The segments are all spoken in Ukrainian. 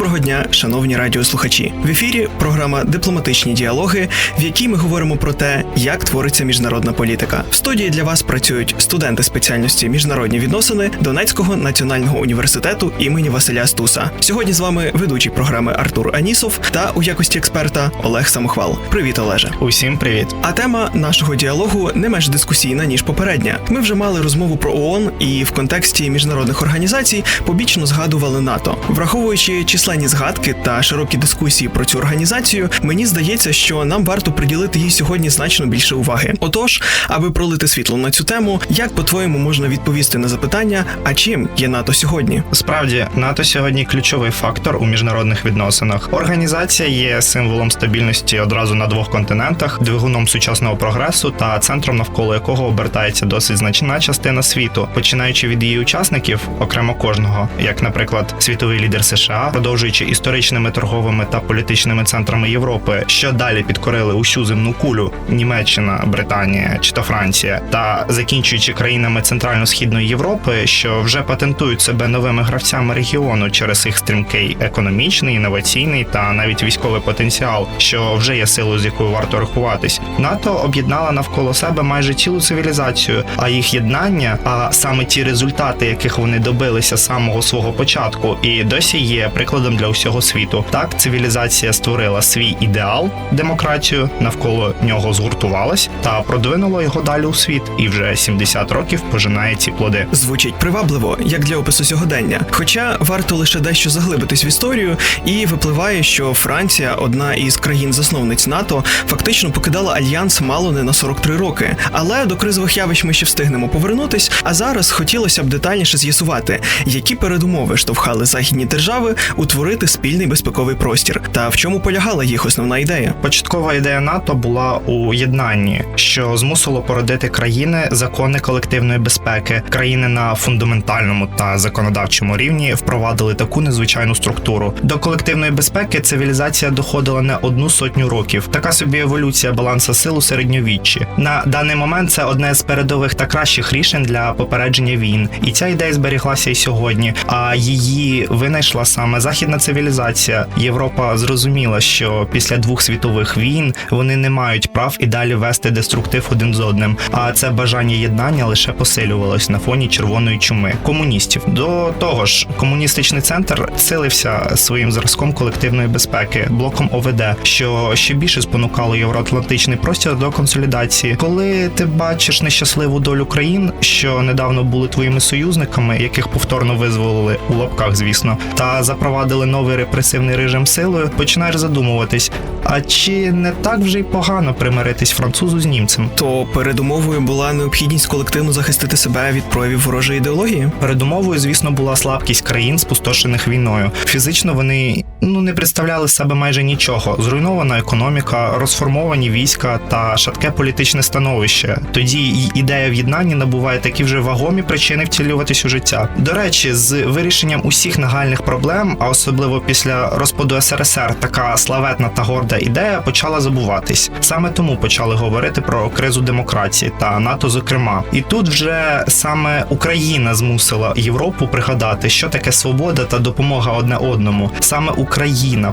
Доброго дня, шановні радіослухачі. В ефірі програма Дипломатичні діалоги, в якій ми говоримо про те, як твориться міжнародна політика. В студії для вас працюють студенти спеціальності міжнародні відносини Донецького національного університету імені Василя Стуса. Сьогодні з вами ведучий програми Артур Анісов та у якості експерта Олег Самохвал. Привіт, Олеже. Усім привіт. А тема нашого діалогу не менш дискусійна ніж попередня. Ми вже мали розмову про ООН і в контексті міжнародних організацій побічно згадували НАТО, враховуючи численні згадки та широкі дискусії про цю організацію. Мені здається, що нам варто приділити їй сьогодні значно більше уваги. Отож, аби пролити світло на цю тему, як по-твоєму можна відповісти на запитання, а чим є НАТО сьогодні? Справді, НАТО сьогодні ключовий фактор у міжнародних відносинах. Організація є символом стабільності одразу на двох континентах, двигуном сучасного прогресу та центром, навколо якого обертається досить значна частина світу, починаючи від її учасників, окремо кожного, як, наприклад, світовий лідер США, продовжуючи історичними торговими та політичними центрами Європи, що далі підкорили усю земну кулю Німеччина, Британія чи то Франція, та закінчуючи країнами Центрально-східної Європи, що вже патентують себе новими гравцями регіону через їх стрімкий економічний, інноваційний та навіть військовий потенціал, що вже є силою, з якою варто рахуватись. НАТО об'єднала навколо себе майже цілу цивілізацію, а їх єднання, а саме ті результати, яких вони добилися з самого свого початку, і досі є прикладом для усього світу. Так, цивілізація створила свій ідеал демократію, навколо нього згуртувалась та продвинула його далі у світ, і вже 70 років пожинає ці плоди. Звучить привабливо, як для опису сьогодення. Хоча варто лише дещо заглибитись в історію, і випливає, що Франція, одна із країн-засновниць НАТО, фактично покидала альянс мало не на 43 роки. Але до кризових явищ ми ще встигнемо повернутись. А зараз хотілося б детальніше з'ясувати, які передумови штовхали західні держави утворити спільний безпековий простір, та в чому полягала їх основна ідея. Початкова ідея НАТО була у єднанні, що змусило породити країни закони колективної безпеки. Країни на фундаментальному та законодавчому рівні впровадили таку незвичайну структуру. До колективної безпеки цивілізація доходила не одну сотню років. Така собі еволюція баланса сил у середньовіччі. На даний момент це одне з передових та кращих рішень для попередження війн, і ця ідея зберіглася і сьогодні. А її винайшла саме західна цивілізація. Європа зрозуміла, що після двох світових війн вони не мають прав і далі вести деструктив один з одним. А це бажання єднання лише посилювалось на фоні червоної чуми комуністів. До того ж, комуністичний центр силився своїм зразком колективної безпеки, блоком ОВД, що ще більше спонукало євроатлантичний простір до консолідації. Коли ти бачиш нещасливу долю країн, що недавно були твоїми союзниками, яких повторно визволили у лапках, звісно, та запровадили новий репресивний режим силою, починаєш задумуватись. А чи не так вже й погано примиритись французу з німцем? То передумовою була необхідність колективно захистити себе від проявів ворожої ідеології. Передумовою, звісно, була слабкість країн, спустошених війною. Фізично вони ну не представляли себе майже нічого. Зруйнована економіка, розформовані війська та шатке політичне становище. Тоді й ідея в'єднання набуває такі вже вагомі причини втілюватись у життя. До речі, з вирішенням усіх нагальних проблем, а особливо після розпаду СРСР, така славетна та горда ідея почала забуватись. Саме тому почали говорити про кризу демократії та НАТО, зокрема. І тут вже саме Україна змусила Європу пригадати, що таке свобода та допомога одне одному. Саме Україна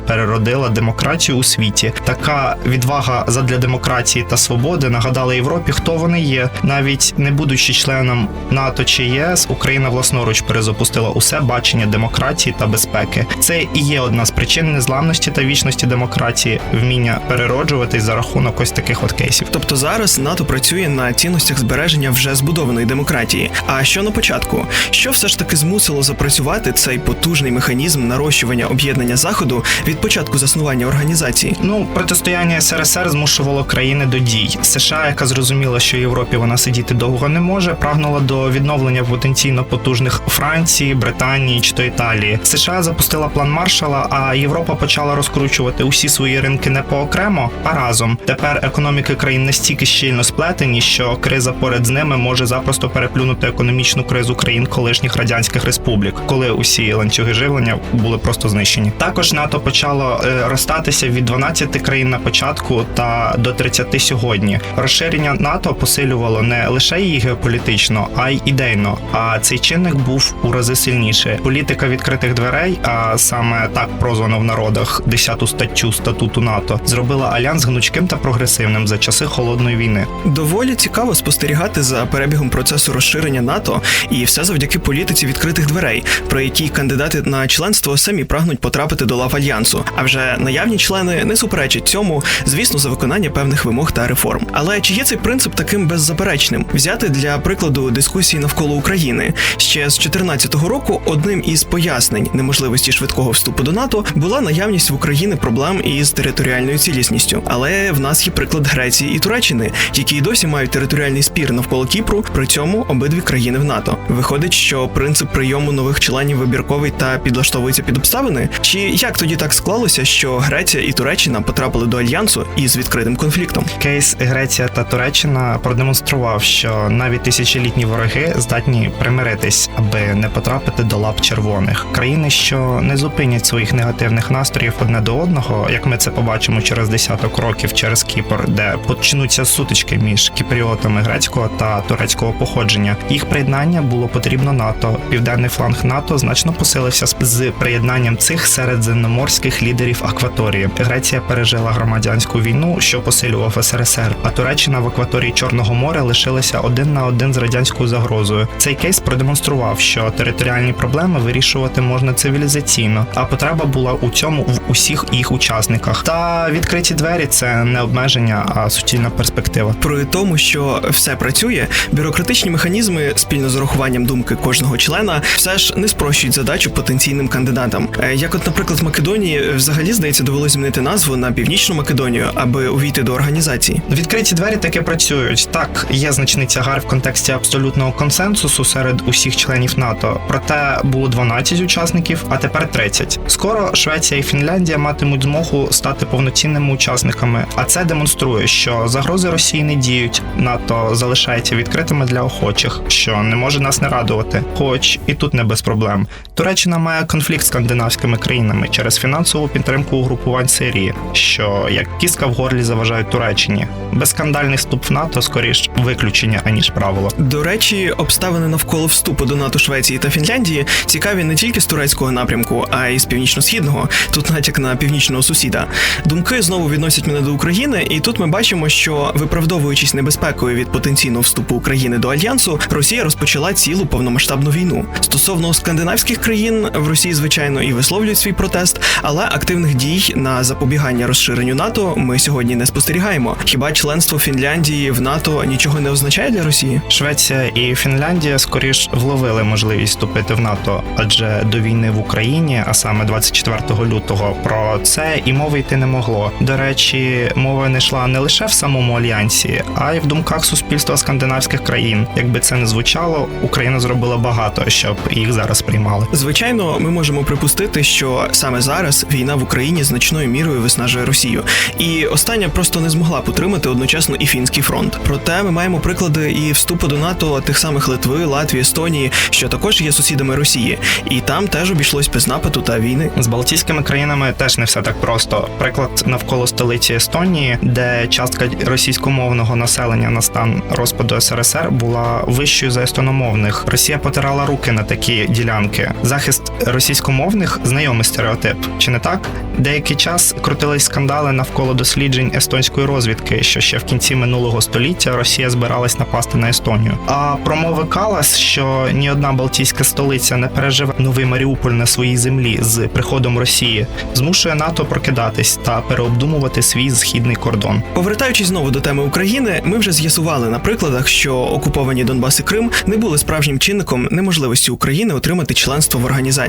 переродила демократію у світі. Така відвага задля демократії та свободи нагадала Європі, хто вони є. Навіть не будучи членом НАТО чи ЄС, Україна власноруч перезапустила усе бачення демократії та безпеки. Це і є одна з причин незламності та вічності демократії, вміння перероджуватись за рахунок ось таких от кейсів. Тобто зараз НАТО працює на цінностях збереження вже збудованої демократії. А що на початку? Що все ж таки змусило запрацювати цей потужний механізм нарощування об'єднання заходу від початку заснування організації? Ну, протистояння СРСР змушувало країни до дій. США, яка зрозуміла, що Європі вона сидіти довго не може, прагнула до відновлення потенційно потужних Франції, Британії чи то Італії. США запустила план Маршала, а Європа почала розкручувати усі свої ринки не поокремо, а разом. Тепер економіки країн настільки щільно сплетені, що криза поряд з ними може запросто переплюнути економічну кризу країн колишніх радянських республік, коли усі ланцюги живлення були просто знищені. Також НАТО почало е, розстатися від 12 країн на початку та до 30 сьогодні. Розширення НАТО посилювало не лише її геополітично, а й ідейно. А цей чинник був у рази сильніше. Політика відкритих дверей, а саме так прозвано в народах 10 статтю статуту НАТО, зробила альянс гнучким та прогресивним за часи холодної війни. Доволі цікаво спостерігати за перебігом процесу розширення НАТО, і все завдяки політиці відкритих дверей, про які кандидати на членство самі прагнуть потрапити до лав альянсу. А вже наявні члени не суперечать цьому, звісно, за виконання певних вимог та реформ. Але чи є цей принцип таким беззаперечним? Взяти для прикладу дискусії навколо України ще з 2014 року одним із пояснень неможливості швидкого вступу до НАТО була наявність в Україні проблем із територіальною цілісністю. Але в нас є приклад Греції і Туреччини, які й досі мають територіальний спір навколо Кіпру. При цьому обидві країни в НАТО. Виходить, що принцип прийому нових членів вибірковий та підлаштовується під обставини. Чи як тоді так склалося, що Греція і Туреччина потрапили до альянсу із відкритим конфліктом? Кейс Греція та Туреччина продемонстрував, що навіть тисячолітні вороги здатні примиритись, аби не потрапити до лап червоних. Країни, що не зупинять своїх негативних настроїв одне до одного, як ми це побачимо через десяток років через Кіпр, де почнуться сутички між кіпріотами грецького та турецького походження. Їх приєднання було потрібно НАТО. Південний фланг НАТО значно посилився з- приєднанням цих середземноморських лідерів акваторії. Греція пережила громадянську війну, що посилював СРСР, а Туреччина в акваторії Чорного моря лишилася один на один з радянською загрозою. Цей кейс продемонстрував, що територіальні проблеми вирішувати можна цивілізаційно, а потреба була у цьому в усіх їх учасниках. Та відкриті двері це не обмеження, а суцільна перспектива. При тому, що все працює, бюрократичні механізми спільно з урахуванням думки кожного члена все ж не спрощують задачу потенційним кандидатам. Е, Як, от, наприклад, в Македонії взагалі здається довелося змінити назву на північну Македонію, аби увійти до організації. Відкриті двері таки працюють. Так, є значний тягар в контексті абсолютного консенсусу серед усіх членів НАТО. Проте було 12 учасників, а тепер 30. Скоро Швеція і Фінляндія матимуть змогу стати повноцінними учасниками. А це демонструє, що загрози Росії не діють. НАТО залишається відкритими для охочих, що не може нас не радувати. Хоч і тут не без проблем. Туреччина має конфлікт з скандинавськими країнами через фінансову підтримку угрупувань Сирії, що як кіска в горлі заважають Туреччині. Безскандальний вступ в НАТО скоріш виключення аніж правило. До речі, обставини навколо вступу до НАТО Швеції та Фінляндії цікаві не тільки з турецького напрямку, а й з північно-східного. Тут натяк на північного сусіда. Думки знову відносять мене до України, і тут ми бачимо, що виправдовуючись небезпекою від потенційного вступу України до альянсу, Росія розпочала цілу повномасштабну війну. Стосовно скандинавських країн в Росії, звичайно, і висловлюють свій протест, але активних дій на запобігання розширенню НАТО ми сьогодні не спостерігаємо. Хіба членство Фінляндії в НАТО нічого не означає для Росії? Швеція і Фінляндія скоріш вловили можливість вступити в НАТО, адже до війни в Україні, а саме 24 лютого, про це і мови йти не могло. До речі, мова не йшла не лише в самому альянсі, а й в думках суспільства скандинавських країн. Якби це не звучало, Україна зробила багато, щоб їх зараз приймали. Звичайно, ми можемо припустити, що саме зараз війна в Україні значною мірою виснажує Росію, і остання просто не змогла потримати одночасно і фінський фронт. Проте ми маємо приклади і вступу до НАТО тих самих Литви, Латвії, Естонії, що також є сусідами Росії, і там теж обійшлось без нападу та війни. З Балтійськими країнами теж не все так просто. Приклад навколо столиці Естонії, де частка російськомовного населення на стан розпаду СРСР була вищою за естономовних. Росія потирала руки на такі ділянки. Захист російськомовних знайомий стереотип, чи не так? Деякий час крутились скандали навколо досліджень естонської розвідки, що ще в кінці минулого століття Росія збиралась напасти на Естонію. А промови Калас, що ні одна Балтійська столиця не переживе новий Маріуполь на своїй землі з приходом Росії, змушує НАТО прокидатись та переобдумувати свій східний кордон. Повертаючись знову до теми України, ми вже з'ясували на прикладах, що окуповані Донбас і Крим не були справжнім чинником неможливості України отримати членство в організації.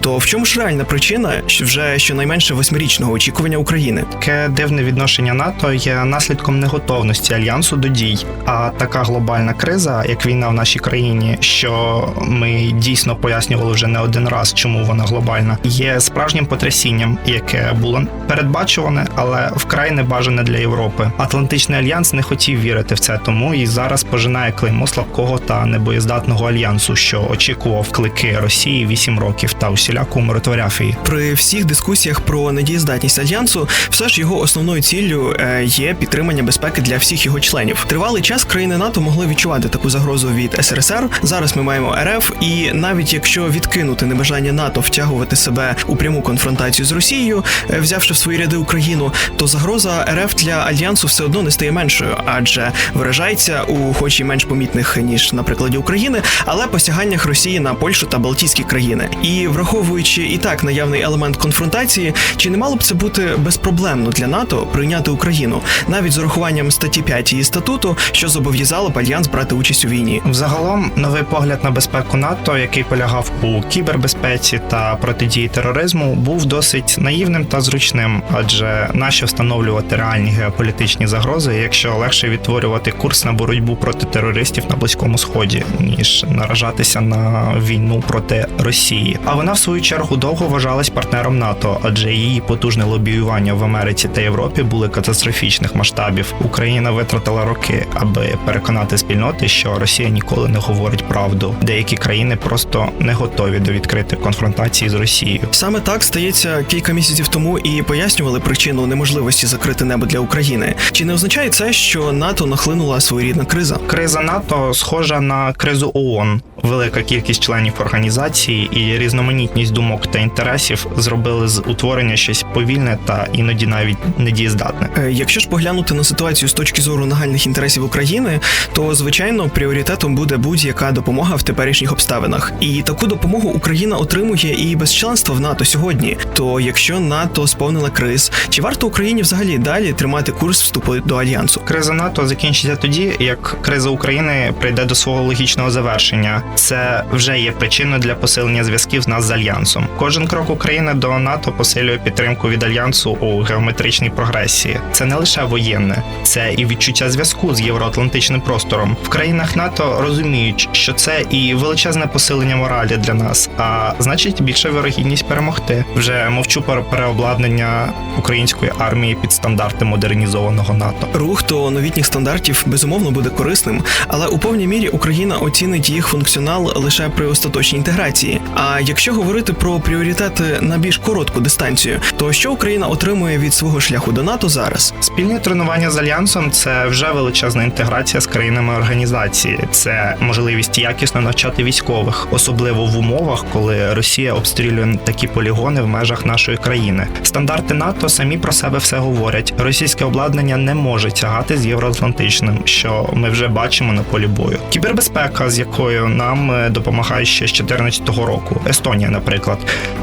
То в чому ж реальна причина вже щонайменше восьмирічного очікування України? Таке дивне відношення НАТО є наслідком неготовності альянсу до дій. А така глобальна криза, як війна в нашій країні, що ми дійсно пояснювали вже не один раз, чому вона глобальна, є справжнім потрясінням, яке було передбачуване, але вкрай небажане для Європи. Атлантичний альянс не хотів вірити в це, тому і зараз пожинає клеймо слабкого та небоєздатного альянсу, що очікував клики Росії 8 років та усіляко умиротворяв її. При всіх дискусіях про недієздатність альянсу, все ж його основною ціллю е, є підтримання безпеки для всіх його членів. Тривалий час країни НАТО могли відчувати таку загрозу від СРСР. Зараз ми маємо РФ, і навіть якщо відкинути небажання НАТО втягувати себе у пряму конфронтацію з Росією, е, взявши в свої ряди Україну, то загроза РФ для альянсу все одно не стає меншою, адже виражається у хоч і менш помітних ніж на прикладі України, але посяганнях Росії на Польщу та Балтійські країни. І враховуючи і так наявний елемент конфронтації, чи не мало б це бути безпроблемно для НАТО прийняти Україну навіть з урахуванням статті 5 її статуту, що зобов'язало б альянс брати участь у війні? Взагалом, новий погляд на безпеку НАТО, який полягав у кібербезпеці та протидії тероризму, був досить наївним та зручним, адже нащо встановлювати реальні геополітичні загрози, якщо легше відтворювати курс на боротьбу проти терористів на близькому сході, ніж наражатися на війну проти Росії. А вона в свою чергу довго вважалась партнером НАТО, адже її потужне лобіювання в Америці та Європі були катастрофічних масштабів. Україна витратила роки, аби переконати спільноти, що Росія ніколи не говорить правду. Деякі країни просто не готові до відкритої конфронтації з Росією. Саме так стається кілька місяців тому і пояснювали причину неможливості закрити небо для України. Чи не означає це, що НАТО нахлинула своєрідна криза? Криза НАТО схожа на кризу ООН. Велика кількість членів організації і різноманітність думок та інтересів зробили з утворення щось повільне та іноді навіть недієздатне. Е, Якщо ж поглянути на ситуацію з точки зору нагальних інтересів України, то звичайно пріоритетом буде будь-яка допомога в теперішніх обставинах. І таку допомогу Україна отримує і без членства в НАТО сьогодні. То якщо НАТО сповнила криз, чи варто Україні взагалі далі тримати курс вступу до альянсу? Криза НАТО закінчиться тоді, як криза України прийде до свого логічного завершення. Це вже є причиною для посилення зв'язків з нас з альянсом. Кожен крок України до НАТО посилює підтримку від альянсу у геометричній прогресії. Це не лише воєнне, це і відчуття зв'язку з євроатлантичним простором. В країнах НАТО розуміють, що це і величезне посилення моралі для нас, а значить більша вирогідність перемогти. Вже мовчу про переобладнання української армії під стандарти модернізованого НАТО. Рух до новітніх стандартів безумовно буде корисним, але у повній мірі Україна оцінить їх функціонал лише при остаточній інтеграції. А якщо говорити про пріоритети на більш коротку дистанцію, то що Україна отримує від свого шляху до НАТО зараз? Спільні тренування з альянсом це вже величезна інтеграція з країнами організації. Це можливість якісно навчати військових, особливо в умовах, коли Росія обстрілює такі полігони в межах нашої країни. Стандарти НАТО самі про себе все говорять. Російське обладнання не може тягати з євроатлантичним, що ми вже бачимо на полі бою. Кібербезпека, з якою нам е, допомагає ще з 2014 року, Естонія, наприклад.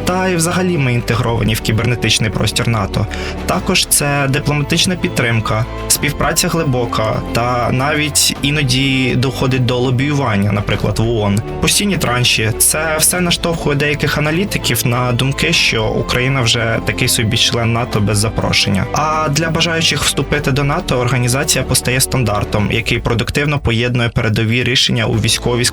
Та й взагалі ми інтегровані в кібернетичний простір НАТО. Також це дипломатична підтримка, співпраця глибока та навіть іноді доходить до лобіювання, наприклад, в ООН. Постійні транші це все наштовхує деяких аналітиків на думки, що Україна вже такий собі член НАТО без запрошення. А для бажаючих вступити до НАТО організація постає стандартом, який продуктивно поєднує передові рішення у військовій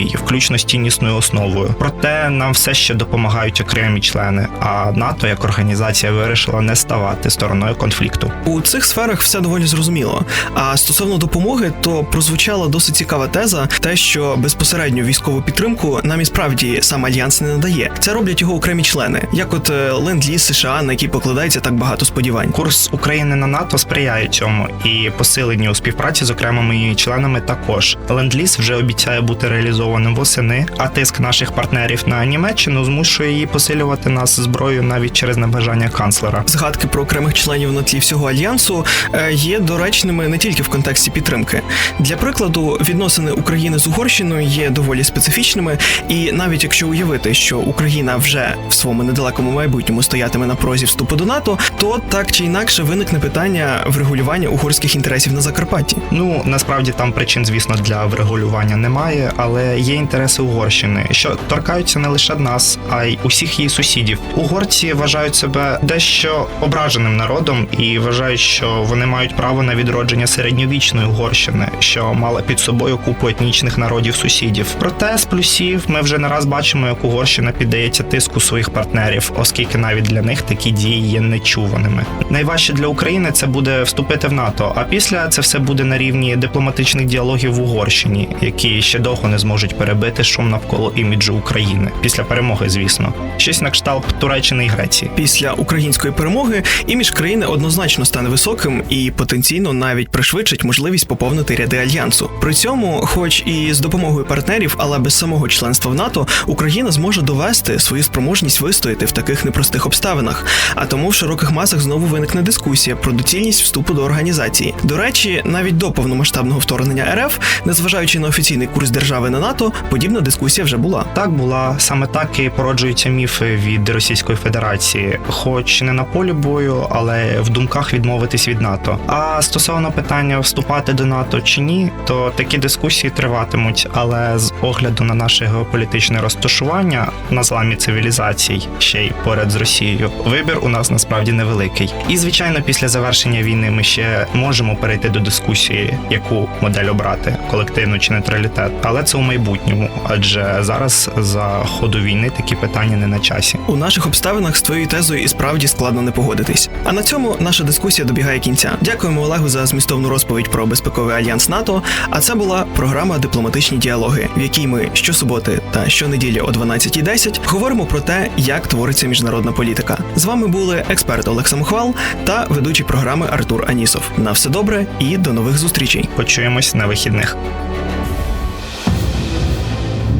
складовій, включно з ціннісною основою. Проте нам все ще допомагають окремі члени. А НАТО як організація вирішила не ставати стороною конфлікту. У цих сферах все доволі зрозуміло. А стосовно допомоги, то прозвучала досить цікава теза, те, що безпосередньо військову підтримку нам і справді сам альянс не надає. Це роблять його окремі члени, як от е, ленд-ліз США, на який покладається так багато сподівань. Курс України на НАТО сприяє цьому і посиленню співпраці з окремими її членами також. Ленд-ліз вже обіцяє бути реалізованим восени, а тиск наших партнерів на Німеччину змушує її посилювати нас зброєю навіть через небажання канцлера. Згадки про окремих членів на тлі всього альянсу е, є доречними не тільки в контексті підтримки. Для прикладу, відносини України з Угорщиною є доволі специфічними, і навіть якщо уявити, що Україна вже в своєму недалекому майбутньому стоятиме на прозі вступу до НАТО, то так чи інакше виникне питання врегулювання угорських інтересів на Закарпатті. Ну насправді там причин, звісно, для врегулювання немає, але є інтереси Угорщини, що торкаються не лише нас, а й усіх її сусідів. Угорці вважають себе дещо ображеним народом і вважають, що вони мають право на відродження середньовічної Угорщини, що мала під собою купу етнічних народів сусідів. Проте з плюсів ми вже не раз бачимо, як Угорщина піддається тиску своїх партнерів, оскільки навіть для них такі дії є нечуваними. Найважче для України це буде вступити в НАТО. А після це все буде на рівні дипломатичних діалогів в Угорщині, які ще довго не зможуть перебити шум навколо іміджу України після перемоги, звісно, щось на кшталт Туреччини і Греції. Після української перемоги імідж країни однозначно стане високим і потенційно навіть пришвидшить можливість поповнити ряди альянсу. При цьому, хоч і з допомогою партнерів, але без самого членства в НАТО, Україна зможе довести свою спроможність вистояти в таких непростих обставинах. А тому в широких масах знову виникне дискусія про доцільність вступу до організації. До речі, навіть до повномасштабного вторгнення РФ, незважаючи на офіційний курс держави на НАТО, подібна дискусія вже була. Так була саме так і породжуються міфи від Російської Федерації, хоч не на полі бою, але в думках відмовитись від НАТО. А стосовно питання вступати до НАТО чи ні, то такі дискусії триватимуть. Але з огляду на наше геополітичне розташування на зламі цивілізацій, ще й поряд з Росією, вибір у нас насправді невеликий. І звичайно, після завершення війни ми ще можемо перейти до дискусії, яку модель обрати колективну чи нейтралітет, але це у майбутньому, адже зараз за ходу війни такі питання не на часі. У наших обставинах з твоєю тезою і справді складно не погодитись. А на цьому наша дискусія добігає кінця. Дякуємо Олегу за змістовну розповідь про безпековий альянс НАТО. А це була програма Дипломатичні діалоги, в якій ми щосуботи та щонеділі о 12.10 говоримо про те, як твориться міжнародна політика. З вами були експерт Олег Самохвал та ведучий програми Артур Анісов. На все добре і до нових зустрічей. Почуємось на вихідних.